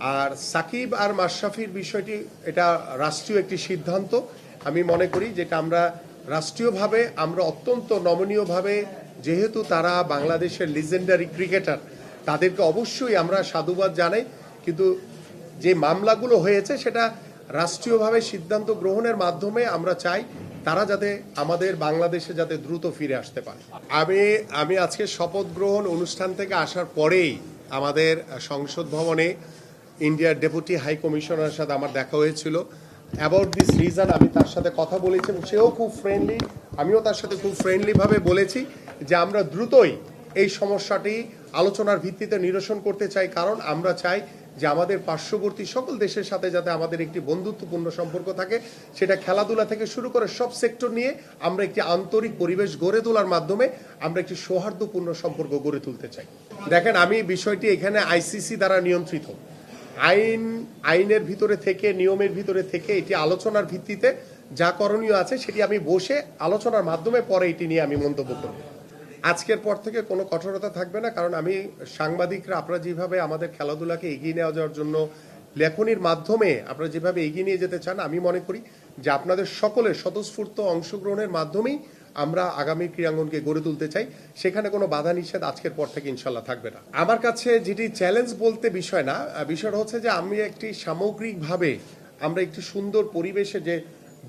আর সাকিব আর মাশরাফির বিষয়টি, এটা রাষ্ট্রীয় একটি সিদ্ধান্ত। আমি মনে করি যেটা আমরা রাষ্ট্রীয়ভাবে, আমরা অত্যন্ত নমনীয়ভাবে, যেহেতু তারা বাংলাদেশের লিজেন্ডারি ক্রিকেটার তাদেরকে অবশ্যই আমরা সাধুবাদ জানাই। কিন্তু যে মামলাগুলো হয়েছে, সেটা রাষ্ট্রীয়ভাবে সিদ্ধান্ত গ্রহণের মাধ্যমে আমরা চাই তারা যাতে আমাদের বাংলাদেশে যাতে দ্রুত ফিরে আসতে পারে। আমি আমি আজকে শপথ গ্রহণ অনুষ্ঠান থেকে আসার পরেই আমাদের সংসদ ভবনে ইন্ডিয়ার ডেপুটি হাই কমিশনারের সাথে আমার দেখা হয়েছিল। অ্যাবাউট দিস রিজন আমি তার সাথে কথা বলেছি সেও খুব ফ্রেন্ডলি আমিও তার সাথে খুব ফ্রেন্ডলিভাবে বলেছি যে আমরা দ্রুতই এই সমস্যাটি আলোচনার ভিত্তিতে নিরসন করতে চাই, কারণ আমরা চাই যে আমাদের পার্শ্ববর্তী সকল দেশের সাথে যাতে আমাদের একটি বন্ধুত্বপূর্ণ সম্পর্ক থাকে, সেটা খেলাধুলা থেকে শুরু করে সব সেক্টর নিয়ে আমরা একটি আন্তরিক পরিবেশ গড়ে তোলার মাধ্যমে আমরা একটি সৌহার্দ্যপূর্ণ সম্পর্ক গড়ে তুলতে চাই। দেখেন, আমি বিষয়টি এখানে আইসিসি দ্বারা নিয়ন্ত্রিত। আইন, আইনের ভিতরে থেকে, নিয়মের ভিতরে থেকে এটি আলোচনার ভিত্তিতে যা করণীয় আছে সেটি আমি বসে আলোচনার মাধ্যমে পরে এটি নিয়ে আমি মন্তব্য করব। আজকের পর থেকে কোনো কঠোরতা থাকবে না, কারণ আমি সাংবাদিকরা, আপনারা যেভাবে আমাদের খেলাধুলাকে এগিয়ে নেওয়া যাওয়ার জন্য লেখনির মাধ্যমে আপনারা যেভাবে এগিয়ে নিয়ে যেতে চান, আমি মনে করি যে আপনাদের সকলের স্বতঃস্ফূর্ত অংশগ্রহণের মাধ্যমেই আমরা আগামী ক্রীড়াঙ্গনকে গড়ে তুলতে চাই, সেখানে কোনো বাধা নিষেধ আজকের পর থেকে ইনশাল্লাহ থাকবে না। আমার কাছে যেটি চ্যালেঞ্জ বলতে বিষয় না বিষয়টা হচ্ছে যে আমি একটি সামগ্রিকভাবে আমরা একটি সুন্দর পরিবেশে যে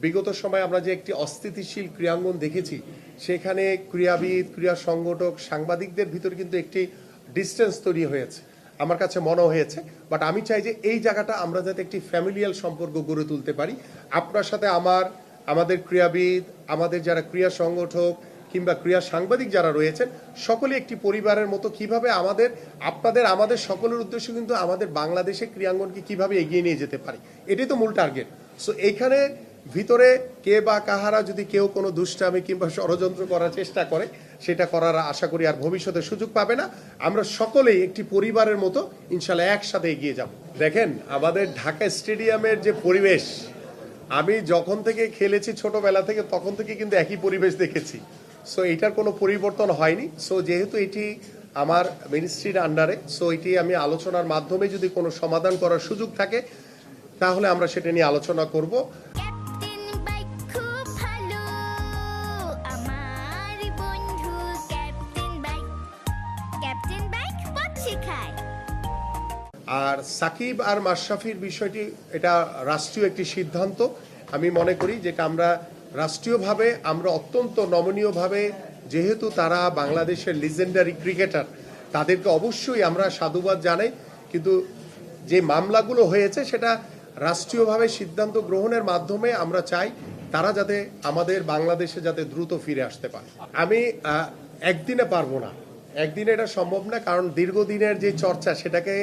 বিগত সময় আমরা যে একটি অস্থিতিশীল ক্রীড়াঙ্গন দেখেছি, সেখানে ক্রীড়াবিদ, ক্রীড়া সংগঠক, সাংবাদিকদের ভিতর কিন্তু একটি ডিস্টেন্স তৈরি হয়েছে, আমার কাছে মনে হয়েছে। বাট আমি চাই যে এই জায়গাটা আমরা যাতে একটি ফ্যামিলিয়াল সম্পর্ক গড়ে তুলতে পারি। আপনার সাথে আমার, আমাদের ক্রীড়াবিদ আমাদের যারা ক্রীড়া সংগঠক কিংবা ক্রীড়া সাংবাদিক যারা রয়েছেন, সকলে একটি পরিবারের মতো কীভাবে আমাদের, আপনাদের, আমাদের সকলের উদ্দেশ্য কিন্তু আমাদের বাংলাদেশে ক্রীড়াঙ্গনকে কীভাবে এগিয়ে নিয়ে যেতে পারি, এটাই তো মূল টার্গেট সো এইখানে ভিতরে কে বা কাহারা যদি কেউ কোনো দুষ্টামি কিংবা ষড়যন্ত্র করার চেষ্টা করে, সেটা করার আশা করি আর ভবিষ্যতে সুযোগ পাবে না। আমরা সকলেই একটি পরিবারের মতো ইনশাল্লাহ একসাথে এগিয়ে যাব। দেখেন, আমাদের ঢাকা স্টেডিয়ামের যে পরিবেশ আমি যখন থেকে খেলেছি ছোটবেলা থেকে, তখন থেকে কিন্তু একই পরিবেশ দেখেছি। সো এটার কোনো পরিবর্তন হয়নি। সো যেহেতু এটি আমার মিনিস্ট্রির আন্ডারে সো এটি আমি আলোচনার মাধ্যমে যদি কোনো সমাধান করার সুযোগ থাকে, তাহলে আমরা সেটা নিয়ে আলোচনা করব। আর সাকিব আর মাশরাফির বিষয়টি, এটা রাষ্ট্রীয় একটি সিদ্ধান্ত। আমি মনে করি যেটা আমরা রাষ্ট্রীয়ভাবে, আমরা অত্যন্ত নমনীয়ভাবে, যেহেতু তারা বাংলাদেশের লিজেন্ডারি ক্রিকেটার তাদেরকে অবশ্যই আমরা সাধুবাদ জানাই। কিন্তু যে মামলাগুলো হয়েছে, সেটা রাষ্ট্রীয়ভাবে সিদ্ধান্ত গ্রহণের মাধ্যমে আমরা চাই তারা যাতে আমাদের বাংলাদেশে যাতে দ্রুত ফিরে আসতে পারে। আমি একদিনে পারব না। একদিনে এটা সম্ভব না, কারণ দীর্ঘদিনের যে চর্চা, সেটাকে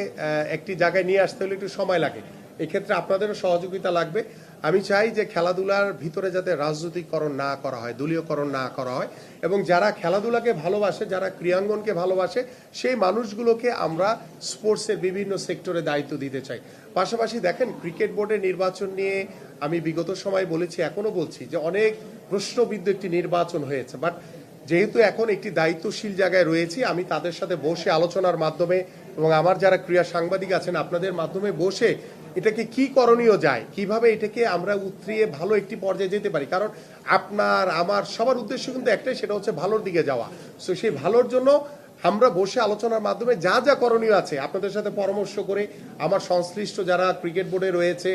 একটি জায়গায় নিয়ে আসতে হলে একটু সময় লাগে। এক্ষেত্রে আপনাদেরও সহযোগিতা লাগবে। আমি চাই যে খেলাধুলার ভিতরে যাতে রাজনৈতিকরণ না করা হয়, দলীয়করণ না করা হয়, এবং যারা খেলাধুলাকে ভালোবাসে, যারা ক্রীড়াঙ্গনকে ভালোবাসে, সেই মানুষগুলোকে আমরা স্পোর্টসের বিভিন্ন সেক্টরে দায়িত্ব দিতে চাই। পাশাপাশি দেখেন, ক্রিকেট বোর্ডের নির্বাচন নিয়ে আমি বিগত সময় বলেছি, এখনও বলছি যে অনেক প্রশ্নবিদ্ধ একটি নির্বাচন হয়েছে। বাট যেহেতু এখন একটি দায়িত্বশীল জায়গায় রয়েছি, আমি তাদের সাথে বসে আলোচনার মাধ্যমে এবং আমার যারা ক্রীড়া সাংবাদিক আছেন, আপনাদের মাধ্যমে বসে এটাকে কি করণীয় যায়, কীভাবে এটাকে আমরা উতরিয়ে ভালো একটি পর্যায়ে যেতে পারি? কারণ আপনার, আমার সবার উদ্দেশ্য কিন্তু একটাই, সেটা হচ্ছে ভালোর দিকে যাওয়া। সো সেই ভালোর জন্য আমরা বসে আলোচনার মাধ্যমে যা যা করণীয় আছে, আপনাদের সাথে পরামর্শ করে আমার সংশ্লিষ্ট যারা ক্রিকেট বোর্ডে রয়েছে